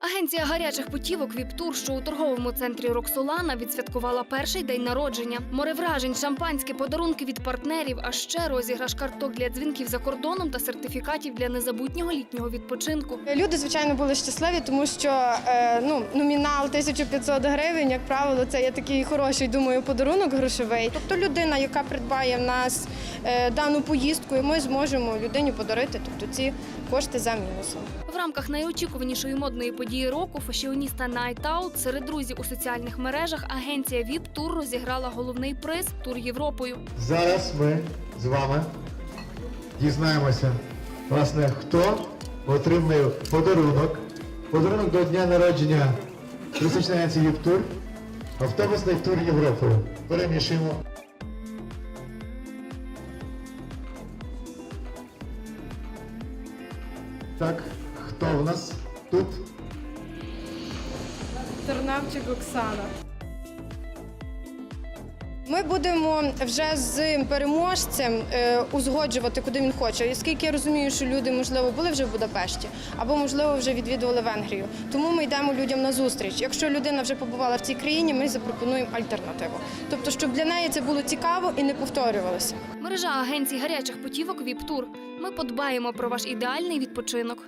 Агенція гарячих путівок Віптур, що у торговому центрі Роксолана, відсвяткувала перший день народження. Море вражень, шампанське, подарунки від партнерів, а ще розіграш карток для дзвінків за кордоном та сертифікатів для незабутнього літнього відпочинку. Люди, звичайно, були щасливі, тому що е, ну, номінал 1500 гривень, як правило, це є такий хороший, думаю, подарунок грошовий. Тобто людина, яка придбає в нас е, дану поїздку, і ми зможемо людині подарити тобто, ці кошти за мінусом. В рамках найочікуванішої модної події року фашіоніста Out серед друзів у соціальних мережах агенція Віптур розіграла головний приз тур Європою. Зараз ми з вами дізнаємося, власне, хто отримає подарунок. Подарунок до дня народження туристичної агенції «Юптур», автобусний тур Європою. Перемішуємо. Так, хто в нас тут? Тернавчик Оксана. Ми будемо вже з переможцем е, узгоджувати, куди він хоче. І Оскільки я розумію, що люди, можливо, були вже в Будапешті, або, можливо, вже відвідували Венгрію. Тому ми йдемо людям на зустріч. Якщо людина вже побувала в цій країні, ми запропонуємо альтернативу. Тобто, щоб для неї це було цікаво і не повторювалося. Мережа агенцій гарячих путівок Віптур. Ми подбаємо про ваш ідеальний відпочинок.